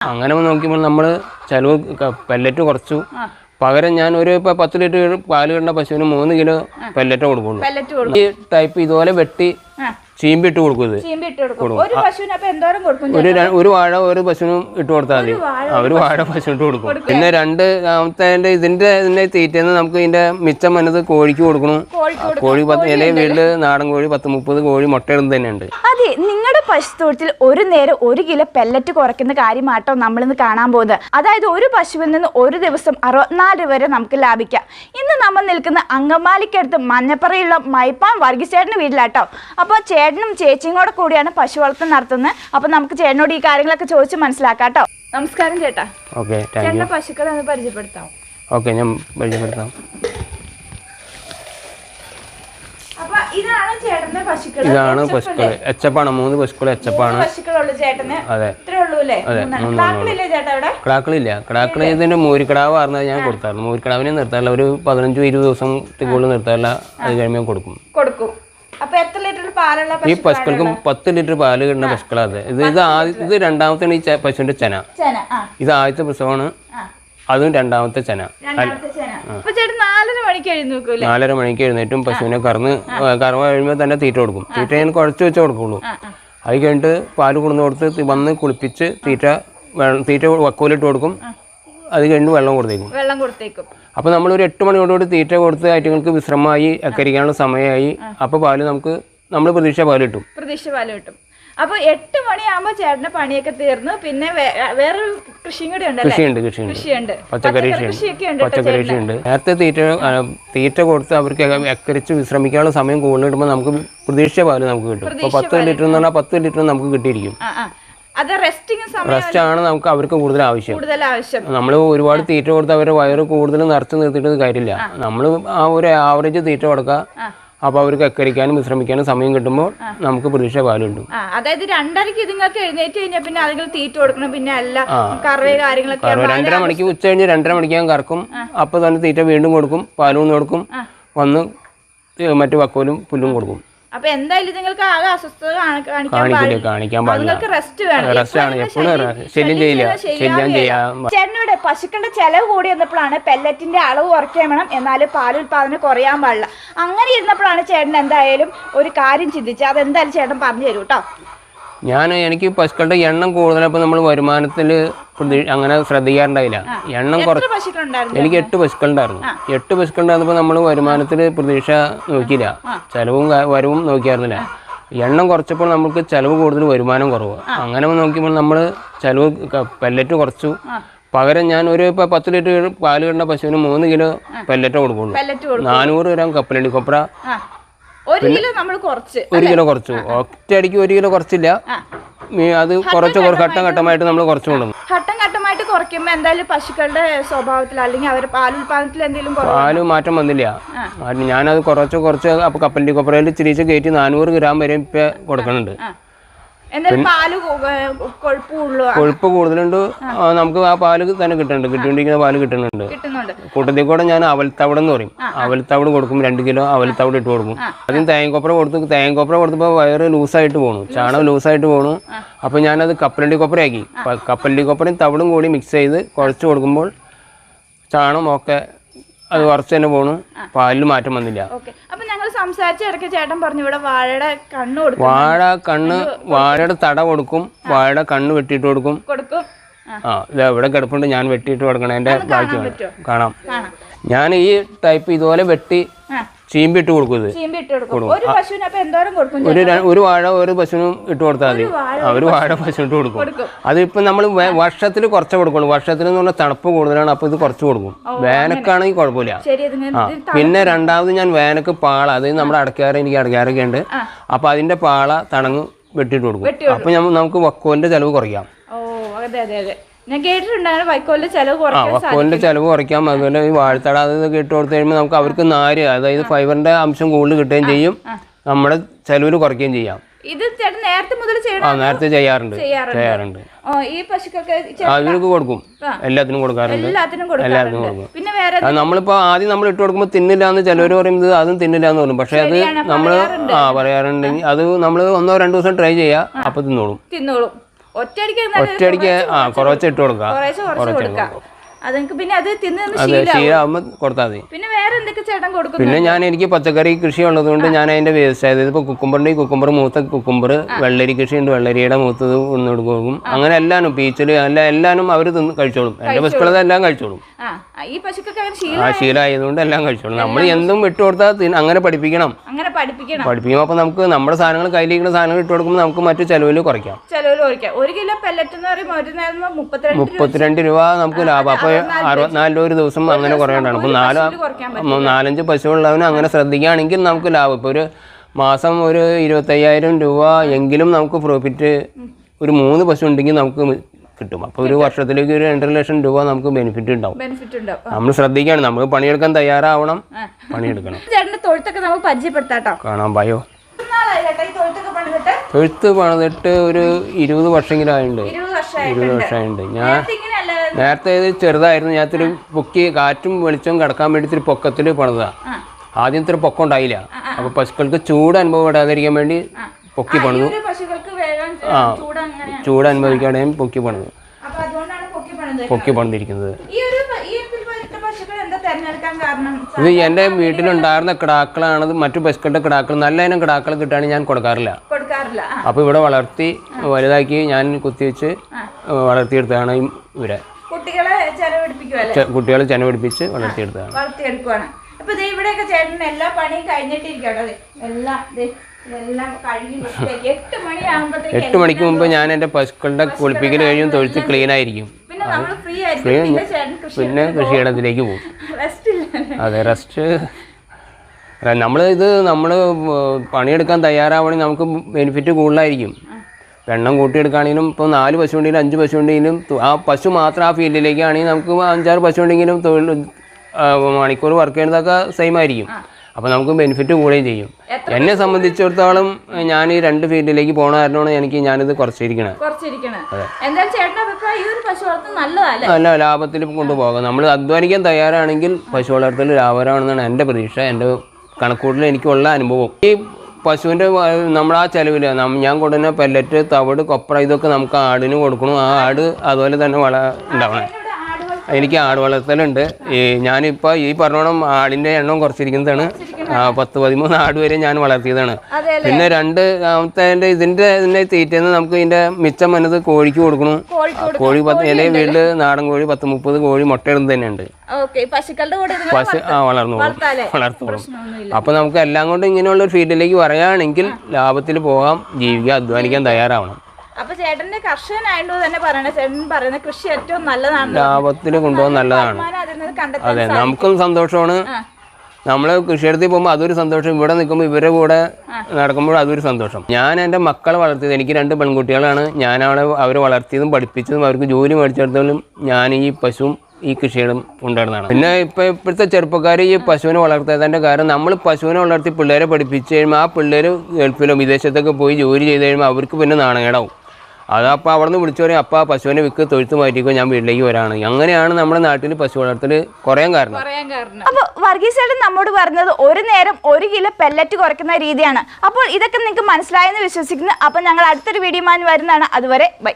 അങ്ങനെ നോക്കിയപ്പോൾ നമ്മൾ ചിലവ് പെല്ലറ്റ് കുറച്ചു. പകരം ഞാൻ ഒരു ഇപ്പൊ പത്ത് ലിറ്റർ പാൽ കണ്ട പശുവിന് മൂന്ന് കിലോ പെല്ലറ്റ് കൊടുക്കുള്ളൂ. ഈ ടൈപ്പ് ഇതുപോലെ വെട്ടി ആ ചീമ്പിട്ട് കൊടുക്കുന്നത് ചീമ്പി ഇട്ട് കൊടുക്കും. ഒരു പശുവിന് അപ്പൊ എന്തോരം കൊടുക്കും ഒരു ര- ഒരു വാഴ ഒരു പശുവിനും ഇട്ട് കൊടുത്താൽ മതി. ആ, ഒരു വാഴ പശു ഇട്ട് കൊടുക്കും. പിന്നെ രണ്ട് ആമത്തെ ഇതിന്റെ ഇതിന്റെ തീറ്റന്ന് നമുക്ക് ഇതിന്റെ മിച്ചം വന്നത് കോഴിക്ക് കൊടുക്കണം. കോഴിക്ക് കോഴി പത്ത് ഇല വീട്ടിൽ നാടൻ കോഴി പത്ത് മുപ്പത് കോഴി മുട്ടയിടുന്നത് തന്നെയുണ്ട്. അതെ നിങ്ങളുടെ പശുത്തോട്ടത്തിൽ ഒരു നേരം ഒരു കിലോ പെല്ലറ്റ് കുറയ്ക്കുന്ന കാര്യമാട്ടോ നമ്മളിന്ന് കാണാൻ പോകുന്നത്. അതായത് ഒരു പശുവിൽ നിന്ന് ഒരു ദിവസം അറുപത്തിനാല് രൂപ വരെ നമുക്ക് ലാഭിക്കാം. ഇന്ന് നമ്മൾ നിൽക്കുന്ന അങ്കമാലിക്കടുത്ത് മഞ്ഞപ്പറയുള്ള മൈപ്പാൻ വർഗീസേട്ടന്റെ വീട്ടിലാട്ടോ. അപ്പോൾ ചേട്ടനും ചേച്ചിയും കൂടെ കൂടിയാണ് പശു വളർത്തൽ നടത്തുന്നത്. അപ്പോൾ നമുക്ക് ചേട്ടനോട് ഈ കാര്യങ്ങളൊക്കെ ചോദിച്ച് മനസ്സിലാക്കാട്ടോ നമസ്കാരം ചേട്ടാ. ഓക്കെ ചേട്ടന്റെ പശുക്കളെ ഒന്ന് പരിചയപ്പെടുത്താം ഓക്കെ ഞാൻ പരിചയപ്പെടുത്താം. അപ്പൊ ഇതാണ് പശുക്കൾ എച്ചപ്പാണ് മൂന്ന് പശുക്കൾ എച്ചപ്പാണ്. അതെ. കിടാക്കളില്ല കിടാക്കള ഇതിന്റെ മൂരിക്കിടാവ് പറഞ്ഞത് ഞാൻ കൊടുത്താറുണ്ട് മൂരിക്കിടാവിനെ നിർത്താറില്ല ഒരു പതിനഞ്ച് ഇരുപത് ദിവസം തികളിൽ നിർത്താറില്ല അത് കഴിയുമ്പോൾ കൊടുക്കും കൊടുക്കും അപ്പൊ എത്ര ലിറ്റർ പാലുള്ള ഈ പശുക്കൾക്കും പത്ത് ലിറ്റർ പാൽ കിട്ടുന്ന പശുക്കളാണ്. ഇത് ഇത് ആദ്യ ഇത് രണ്ടാമത്തെയാണ് ഈ പശുവിന്റെ ചന. ഇത് ആദ്യത്തെ പ്രസവമാണ്. അതും രണ്ടാമത്തെ ചന. രണ്ടാമത്തെ നാലര മണിക്ക് നാലര മണിക്ക് എഴുന്നേറ്റും പശുവിനെ കറന്ന് കറവ കഴിയുമ്പോൾ തന്നെ തീറ്റ കൊടുക്കും. തീറ്റ ഞാൻ കുഴച്ച് വെച്ച് കൊടുക്കുള്ളൂ. അത് കഴിഞ്ഞിട്ട് പാൽ കൊടുന്ന് കൊടുത്ത് വന്ന് കുളിപ്പിച്ച് തീറ്റ തീറ്റ വക്കോലിട്ട് കൊടുക്കും. അത് കഴിഞ്ഞ് വെള്ളം കൊടുത്തേക്കും. വെള്ളം കൊടുത്തേക്കും. അപ്പോൾ നമ്മളൊരു എട്ട് മണിയോടുകൂടി തീറ്റ കൊടുത്ത് ഐറ്റങ്ങൾക്ക് വിശ്രമമായി അക്കരിക്കാനുള്ള സമയമായി. അപ്പോൾ പാൽ നമുക്ക് നമ്മൾ പ്രതീക്ഷ പാൽ കിട്ടും. പ്രതീക്ഷ പാൽ കിട്ടും. അപ്പൊ എട്ട് മണിയാകുമ്പോ ചേട്ടന്റെ പണിയൊക്കെ തീർന്നു. പിന്നെ വേറൊരു കൃഷിയും കൂടി ഉണ്ട് കൃഷിയുണ്ട് കൃഷിയുണ്ട്. കൃഷിയുണ്ട്. പച്ചക്കറി കൃഷിയൊക്കെ ഉണ്ട് പച്ചക്കറി കൃഷിയുണ്ട്. നേരത്തെ തീറ്റ തീറ്റ കൊടുത്ത് അവർക്ക് അക്കരിച്ച് വിശ്രമിക്കാനുള്ള സമയം കൂടുതൽ കിട്ടുമ്പോൾ നമുക്ക് പ്രതീക്ഷ പാൽ നമുക്ക് കിട്ടും. ഇപ്പൊ പത്ത് ലിറ്റർ എന്ന് പറഞ്ഞാൽ പത്ത് ലിറ്റർ നമുക്ക് കിട്ടിയിരിക്കും. അത് റെസ്റ്റ് ആണ് നമുക്ക് അവർക്ക് കൂടുതൽ ആവശ്യം. കൂടുതൽ ആവശ്യം. നമ്മൾ ഒരുപാട് തീറ്റ കൊടുത്ത് അവരുടെ വയറ് കൂടുതൽ നിറച്ച് നിർത്തിയിട്ട് കാര്യമില്ല. നമ്മൾ ആ ഒരു ആവറേജ് തീറ്റ കൊടുക്കുക അപ്പോൾ അവർക്ക് അക്കരിക്കാനും വിശ്രമിക്കാനും സമയം കിട്ടുമ്പോൾ നമുക്ക് പ്രതീക്ഷ പാലുണ്ട്. അതായത് രണ്ടരക്ക് ഇതുങ്ങൾക്ക് എഴുന്നേറ്റ് കഴിഞ്ഞാൽ പിന്നെ അതുങ്ങൾ തീറ്റ കൊടുക്കണം പിന്നെ അല്ല കറവ് കാര്യങ്ങളൊക്കെ രണ്ടര മണിക്ക് ഉച്ച കഴിഞ്ഞ് രണ്ടര മണിക്ക് ഞാൻ കറക്കും അപ്പോൾ തന്നെ തീറ്റ വീണ്ടും കൊടുക്കും പാലും കൊടുക്കും വന്ന് മറ്റു വക്കോലും പുല്ലും കൊടുക്കും. അപ്പൊ എന്തായാലും നിങ്ങൾക്ക് ആകെ അസ്വസ്ഥത കാണി- കാണിക്കാൻ നിങ്ങൾക്ക് റെസ്റ്റ് വേണം. റെസ്റ്റ് ആണ് എപ്പോഴും ശല്യം ചെയ്യില്ല. ശല്യം ചെയ്യാൻ ചേട്ടനോട് പശുക്കളുടെ ചെലവ് കൂടി വന്നപ്പോഴാണ് പെല്ലറ്റിന്റെ അളവ് കുറയ്ക്കാൻ വേണം. എന്നാലും പാലുൽപാദനം കുറയാൻ പാടില്ല. അങ്ങനെ ഇരുന്നപ്പോഴാണ് ചേട്ടൻ എന്തായാലും ഒരു കാര്യം ചിന്തിച്ചത്. അതെന്തായാലും ചേട്ടൻ പറഞ്ഞു തരൂ കേട്ടോ ഞാൻ എനിക്ക് പശുക്കളുടെ എണ്ണം കൂടുതലപ്പോൾ നമ്മൾ വരുമാനത്തിൽ അങ്ങനെ ശ്രദ്ധിക്കാറുണ്ടായില്ല. എണ്ണം കുറച്ച് എനിക്ക് എട്ട് പശുക്കളുണ്ടായിരുന്നു. എട്ട് പശുക്കളുണ്ടായിരുന്നപ്പോൾ നമ്മൾ വരുമാനത്തിൽ പ്രതീക്ഷ നോക്കിയില്ല. ചെലവും വരവും നോക്കിയായിരുന്നില്ല. എണ്ണം കുറച്ചപ്പോൾ നമുക്ക് ചെലവ് കൂടുതൽ വരുമാനം കുറവ്. അങ്ങനെ നോക്കിയപ്പോൾ നമ്മൾ ചെലവ് പെല്ലറ്റ് കുറച്ചു. പകരം ഞാൻ ഒരു ഇപ്പോൾ പത്ത് ലിറ്റർ പാൽ കിട്ടുന്ന പശുവിന് മൂന്ന് കിലോ പെല്ലറ്റ് കൊടുക്കുള്ളൂ. നാനൂറ് ഗ്രാം കപ്പലണ്ടി കൊപ്ര. ഒരു കിലോ നമ്മൾ കുറച്ച് ഒരു കിലോ കുറച്ചു. ഒറ്റയടിക്ക് ഒരു കിലോ കുറച്ചില്ല. അത് കുറച്ച് ഘട്ടം ഘട്ടമായിട്ട് നമ്മൾ കുറച്ച് കൊണ്ടുവന്നു. ഘട്ടം ഘട്ടമായിട്ട് കുറയ്ക്കുമ്പോൾ എന്തായാലും പശുക്കളുടെ സ്വഭാവത്തിൽ അല്ലെങ്കിൽ അവരുടെ പാലുൽപാദനത്തിൽ എന്തെങ്കിലും പാൽ മാറ്റം വന്നില്ല. ഞാനത് കുറച്ച് കുറച്ച് അപ്പോൾ കൊപ്പറയിൽ കൊപ്രയിൽ ചിരിച്ച് കയറ്റി നാനൂറ് ഗ്രാം വരെ ഇപ്പം കൊടുക്കുന്നുണ്ട് ആ എന്തായാലും പാൽ കൊഴുപ്പുള്ളൂ കൊഴുപ്പ് കൂടുതലുണ്ട്. നമുക്ക് ആ പാൽ തന്നെ കിട്ടുന്നുണ്ട്. കിട്ടിക്കൊണ്ടിരിക്കുന്ന പാൽ കിട്ടുന്നുണ്ട്. കൂട്ടത്തിൽ കൂടെ ഞാൻ അവൽത്തവിടെ എന്ന് പറയും അവൽത്തവിട് കൊടുക്കും രണ്ട് കിലോ അവൽത്തവിട് ഇട്ട് കൊടുക്കും. ആദ്യം തേങ്ങക്കൊപ്ര കൊടുത്ത് തേങ്ങക്കൊപ്ര കൊടുത്തപ്പോൾ വയറ് ലൂസായിട്ട് പോണു. ചാണകം ലൂസായിട്ട് പോണു. അപ്പോൾ ഞാനത് കപ്പലണ്ടി കൊപ്രയാക്കി. പ- കപ്പലണ്ടി കൊപ്രയും തവിടും കൂടി മിക്സ് ചെയ്ത് കുഴച്ച് കൊടുക്കുമ്പോൾ ചാണകം ഒക്കെ അത് കുറച്ച് തന്നെ പോണു. പാലിൽ മാറ്റം വന്നില്ല. ഓക്കെ. അപ്പൊ ഞങ്ങൾ സംസാരിച്ച ഇടയ്ക്ക് ചേട്ടൻ പറഞ്ഞു ഇവിടെ വാഴയുടെ കണ്ണ് കൊടുക്കും വാഴ കണ്ണ് വാഴയുടെ തട കൊടുക്കും. വാഴയുടെ കണ്ണ് വെട്ടിയിട്ട് കൊടുക്കും. കൊടുക്കും. ആ, ഇത് എവിടെ കിടപ്പുണ്ട്. ഞാൻ വെട്ടിയിട്ട് കൊടുക്കണം. എന്റെ ബാക്കി കാണാം. കാണാം. ഞാൻ ഈ ടൈപ്പ് ഇതുപോലെ വെട്ടി കൊടുക്കും ചീമ്പി ഇട്ട് കൊടുക്കും. ഒരു പശുവിന് അപ്പൊ എന്തോരം കൊടുക്കും ഒരു ഒരു വാഴ ഒരു പശുവിനും ഇട്ട് കൊടുത്താൽ മതി. ഒരു വാഴ പശു ഇട്ട് കൊടുക്കും. അതിപ്പോ നമ്മൾ വർഷത്തിൽ കുറച്ച് കൊടുക്കുള്ളൂ. വർഷത്തിൽ എന്ന് പറഞ്ഞാൽ തണുപ്പ് കൂടുതലാണ് അപ്പൊ ഇത് കുറച്ച് കൊടുക്കും. വേനക്കാണെങ്കിൽ കുഴപ്പമില്ല. പിന്നെ രണ്ടാമത് ഞാൻ വേനക്ക് പാള അതായത് നമ്മുടെ അടക്കാറ് എനിക്ക് അടക്കാറൊക്കെ ഉണ്ട്. അപ്പൊ അതിന്റെ പാള തണങ്ങ് വെട്ടിട്ട് കൊടുക്കും. അപ്പൊ നമുക്ക് വക്കോന്റെ ചെലവ് കുറയ്ക്കാം. ഓ അതെ അതെ അതെ. ഞാൻ കേട്ടിട്ടുണ്ട് അങ്ങനെ വൈക്കോലിന്റെ ചെലവ് ആ കുറയ്ക്കാൻ സാധിക്കും വക്കോലിന്റെ ചിലവ് കുറയ്ക്കാം അതുപോലെ ഈ വാഴത്തട ഇട്ട് കൊടുത്തു കഴിയുമ്പോൾ നമുക്ക് അവർക്ക് നാര് അതായത് ഫൈബറിന്റെ അംശം കൂടുതൽ കിട്ടുകയും ചെയ്യും. നമ്മുടെ ചിലവിൽ കുറയ്ക്കുകയും ചെയ്യാം. ഇത് ചേട്ടൻ നേരത്തെ മുതൽ ചെയ്യണം ആ നേരത്തെ ചെയ്യാറുണ്ട്. ചെയ്യാറുണ്ട്. ചെയ്യാറുണ്ട്. ഓ ഈ പശുക്കൊക്കെ ചെ- കൊടുക്കും. എല്ലാത്തിനും കൊടുക്കാറുണ്ട്. എല്ലാത്തിനും എല്ലാത്തിനും കൊടുക്കാറുണ്ട് കൊടുക്കും. പിന്നെ വേറെ അത് നമ്മളിപ്പോൾ ആദ്യം നമ്മൾ ഇട്ട് കൊടുക്കുമ്പോൾ തിന്നില്ല എന്ന് ചിലവർ പറയുന്നത് അതും തിന്നില്ല എന്ന് പറയും പക്ഷെ അത് നമ്മൾ ആ പറയാറുണ്ടെങ്കിൽ അത് നമ്മൾ ഒന്നോ രണ്ടു ദിവസം ട്രൈ ചെയ്യുക അപ്പൊ തിന്നോളും. തിന്നോളും. ഒറ്റയടിക്ക് ആ കുറച്ച് ഇട്ട് കുറേശ്ശെ കുറച്ച് കൊടുക്കാം. അത് നിങ്ങൾക്ക് പിന്നെ അത് തിന്ന് ശീലമാകുമ്പോൾ കൊടുത്താൽ മതി. പിന്നെ വേറെ എന്തൊക്കെ ചേട്ടൻ കൊടുക്കും പിന്നെ ഞാൻ എനിക്ക് പച്ചക്കറി കൃഷി ഉള്ളതുകൊണ്ട് ഞാൻ അതിന്റെ വേസ്റ്റ് അതായത് ഇപ്പോൾ കുക്കുംബറിന്റെ കുക്കുംബർ മൂത്ത കുക്കുംബർ വെള്ളരി കൃഷി ഉണ്ട് വെള്ളരിയുടെ മൂത്തത് ഒന്ന് കൊടുക്കും. അങ്ങനെ എല്ലാനും പീച്ചിൽ എല്ലാ എല്ലാനും അവർ തിന്ന് കഴിച്ചോളും. എന്റെ പശുക്കളത് എല്ലാം കഴിച്ചോളും. ഈ പശുക്കൊക്കെ അങ്ങനെ ആ ശീലമായതുകൊണ്ട് എല്ലാം കഴിച്ചോളൂ. നമ്മൾ എന്തും വിട്ടു കൊടുത്താൽ അങ്ങനെ പഠിപ്പിക്കണം. അങ്ങനെ പഠിപ്പിക്കണം. പഠിപ്പിക്കുമ്പോൾ അപ്പോൾ നമുക്ക് നമ്മുടെ സാധനങ്ങൾ കയ്യിലിരിക്കുന്ന സാധനങ്ങൾ ഇട്ട് കൊടുക്കുമ്പോൾ നമുക്ക് മറ്റു ചെലവിൽ കുറയ്ക്കാം. ചെലവിൽ കുറയ്ക്കാം. ഒരു കിലോ പെല്ലറ്റ് എന്ന് പറയുമ്പോൾ ഒരു നേരം മുപ്പത്തിരണ്ട് മുപ്പത്തിരണ്ട് രൂപ നമുക്ക് ലാഭം. അപ്പോൾ അറുപത്തിനാല് രൂപ ഒരു ദിവസം അങ്ങനെ കുറയണ്ടാണ് അപ്പോൾ നാല് നാലഞ്ച് പശുവുള്ളവന് അങ്ങനെ ശ്രദ്ധിക്കുകയാണെങ്കിൽ നമുക്ക് ലാഭം. ഇപ്പോൾ ഒരു മാസം ഒരു ഇരുപത്തയ്യായിരം രൂപ എങ്കിലും നമുക്ക് പ്രോഫിറ്റ് ഒരു മൂന്ന് പശു ഉണ്ടെങ്കിൽ നമുക്ക് കിട്ടും. അപ്പോൾ ഒരു വർഷത്തിലേക്ക് ഒരു രണ്ടര ലക്ഷം രൂപ നമുക്ക് ബെനിഫിറ്റ് ഉണ്ടാവും. ബെനിഫിറ്റ് ഉണ്ടാവും. നമ്മൾ ശ്രദ്ധിക്കണം. നമുക്ക് പണിയെടുക്കാൻ തയ്യാറാവണം. പണിയെടുക്കണം. ചേട്ടന്റെ തൊഴുത്തൊക്കെ നമുക്ക് പരിചയപ്പെടുത്താട്ടോ. കാണാൻ ഭയോ തൊഴുത്ത് പണിതിട്ട് ഒരു ഇരുപത് വർഷമെങ്കിലും ആയിട്ടുണ്ട്. ഇരുപത് വർഷമായി വർഷമായിട്ടുണ്ട്. ഞാൻ നേരത്തെ ഇത് ചെറുതായിരുന്നു. ഞാൻ ഇത്തിരി പൊക്കി കാറ്റും വെളിച്ചവും കിടക്കാൻ വേണ്ടി ഇത്തിരി പൊക്കത്തിൽ പണിതാ. ആദ്യം ഇത്തിരി പൊക്കം ഉണ്ടായില്ല. അപ്പോൾ പശുക്കൾക്ക് ചൂട് അനുഭവപ്പെടാതിരിക്കാൻ വേണ്ടി പൊക്കി പണിതു. വേഗം ചൂട് അങ്ങനെയാണ് ചൂട് അനുഭവിക്കാതെ പൊക്കി പണിതു പൊക്കി പണിത് പൊക്കി പണിതിരിക്കുന്നത് ഇത് എന്റെ വീട്ടിലുണ്ടായിരുന്ന കിടാക്കളാണത് മറ്റു പശുക്കളുടെ കിടാക്കൾ നല്ല ഇനം കിടാക്കൾ കിട്ടുകയാണെങ്കിൽ ഞാൻ കൊടുക്കാറില്ല. അപ്പൊ അപ്പോൾ ഇവിടെ വളർത്തി വലുതാക്കി ഞാൻ കുത്തിവെച്ച് വളർത്തിയെടുത്തതാണ് ഈ ഇവരെ. കുട്ടികളെ ചെനപിടിപ്പിച്ച് വളർത്തിയെടുത്തതാണ്. അപ്പൊ ഇവിടെയൊക്കെ ചേട്ടൻ എല്ലാ പണിയും കഴിഞ്ഞിട്ടിരിക്കട്ടോ എല്ലാം എട്ട് മണിക്ക് മുമ്പ് ഞാൻ എന്റെ പശുക്കളുടെ കുളിപ്പിക്കൽ കഴിയും തൊഴുത്ത് ക്ലീൻ ആയിരിക്കും. പിന്നെ കൃഷിയിടത്തിലേക്ക് പോകും. അതെ റെസ്റ്റ് നമ്മൾ ഇത് നമ്മൾ പണിയെടുക്കാൻ തയ്യാറാവണമെങ്കിൽ നമുക്ക് ബെനിഫിറ്റ് കൂടുതലായിരിക്കും. എണ്ണം കൂട്ടിയെടുക്കുകയാണെങ്കിലും ഇപ്പോൾ നാല് പശു ഉണ്ടെങ്കിലും അഞ്ച് പശു ഉണ്ടെങ്കിലും ആ പശു മാത്രം ആ ഫീൽഡിലേക്കാണെങ്കിൽ നമുക്ക് അഞ്ചാറ് പശു ഉണ്ടെങ്കിലും തൊഴിൽ മണിക്കൂർ വർക്ക് ചെയ്യുന്നതൊക്കെ സെയിം ആയിരിക്കും. അപ്പോൾ നമുക്ക് ബെനിഫിറ്റ് കൂടുകയും ചെയ്യും. എന്നെ സംബന്ധിച്ചിടത്തോളം ഞാൻ ഈ രണ്ട് ഫീൽഡിലേക്ക് പോണ കാരണമാണ് എനിക്ക് ഞാനിത് കുറച്ചിരിക്കണം നല്ല ലാഭത്തിൽ കൊണ്ടുപോകാം. നമ്മൾ അധ്വാനിക്കാൻ തയ്യാറാണെങ്കിൽ പശു വളർത്തൽ ലാഭകരമാണെന്നാണ് എന്റെ പ്രതീക്ഷ എന്റെ കണക്കൂട്ടിൽ എനിക്കുള്ള അനുഭവം. ഈ പശുവിന്റെ നമ്മൾ ആ ചെലവിൽ ഞാൻ കൊടുക്കുന്ന പെല്ലറ്റ് തവിട് കൊപ്ര ഇതൊക്കെ നമുക്ക് ആടിന് കൊടുക്കണം. ആ ആട് അതുപോലെ തന്നെ വള ഉണ്ടാവണം. എനിക്ക് ആട് വളർത്തലുണ്ട്. ഈ ഞാനിപ്പോൾ ഈ പറഞ്ഞോണം ആടിന്റെ എണ്ണം കുറച്ചിരിക്കുന്നതാണ്. പത്ത് പതിമൂന്ന് ആട് വരെ ഞാൻ വളർത്തിയതാണ്. പിന്നെ രണ്ട് ആമത്തെ ഇതിന്റെ ഇതിന്റെ തീറ്റന്ന് നമുക്ക് ഇതിന്റെ മിച്ചം വന്നത് കോഴിക്ക് കൊടുക്കണു. കോഴി പത്ത് എന്റെ വീട്ടിൽ നാടൻ കോഴി പത്ത് മുപ്പത് കോഴി മുട്ടയിടുന്നത് തന്നെയുണ്ട്. പശു ആ വളർന്നു വളർത്തോളും അപ്പോൾ നമുക്ക് എല്ലാം കൊണ്ടും ഇങ്ങനെയുള്ള ഒരു ഫീൽഡിലേക്ക് പറയുകയാണെങ്കിൽ ലാഭത്തിൽ പോകാം ജീവിക്കാൻ അധ്വാനിക്കാൻ തയ്യാറാവണം. അപ്പൊ ചേട്ടന്റെ കർഷകനായതുകൊണ്ട് തന്നെ പറയണേ ചേട്ടൻ പറയുന്ന കൃഷി ഏറ്റവും നല്ലതാണ്. ലാഭത്തിന് കൊണ്ടുപോകാൻ നല്ലതാണ്. അതെ നമുക്കും സന്തോഷമാണ്. നമ്മൾ നമ്മൾ കൃഷിയിടത്തിൽ പോകുമ്പോൾ അതൊരു സന്തോഷം ഇവിടെ നിൽക്കുമ്പോൾ ഇവരുടെ കൂടെ നടക്കുമ്പോൾ അതൊരു സന്തോഷം. ഞാൻ എന്റെ മക്കളെ വളർത്തിയത് എനിക്ക് രണ്ട് പെൺകുട്ടികളാണ്. ഞാൻ അവളെ അവരെ വളർത്തിയതും പഠിപ്പിച്ചതും അവർക്ക് ജോലി മേടിച്ചെടുത്തതും ഞാൻ ഈ പശുവും ഈ കൃഷികളും ഉണ്ടായിരുന്നതാണ് പിന്നെ ഇപ്പം ഇപ്പോഴത്തെ ചെറുപ്പക്കാർ ഈ പശുവിനെ വളർത്താത്തതിന്റെ കാരണം നമ്മൾ പശുവിനെ വളർത്തി പിള്ളേരെ പഠിപ്പിച്ച് കഴിയുമ്പോൾ ആ പിള്ളേർ ഗൾഫിലോ വിദേശത്തൊക്കെ പോയി ജോലി ചെയ്ത് കഴിയുമ്പോൾ അവർക്ക് പിന്നെ നാണകേടാവും അതപ്പോൾ അവിടെ നിന്ന് വിളിച്ചു പറയും അപ്പോൾ പശുവിനെ വിൽക്ക് തൊഴുത്ത് മാറ്റിക്കോ ഞാൻ വീട്ടിലേക്ക് വരാണ്. അങ്ങനെയാണ് നമ്മുടെ നാട്ടിൽ പശു വളർത്തൽ കുറയാൻ കാരണം. അപ്പോൾ കാരണം. അപ്പൊ വർഗീസ് ചേട്ടൻ നമ്മോട് പറഞ്ഞത് ഒരു നേരം ഒരു കിലോ പെല്ലറ്റ് കുറയ്ക്കുന്ന രീതിയാണ്. അപ്പോൾ ഇതൊക്കെ നിങ്ങൾക്ക് മനസ്സിലായെന്ന് വിശ്വസിക്കുന്നു. അപ്പോൾ ഞങ്ങൾ അടുത്തൊരു വീഡിയോ വരുന്നതാണ്. അതുവരെ ബൈ.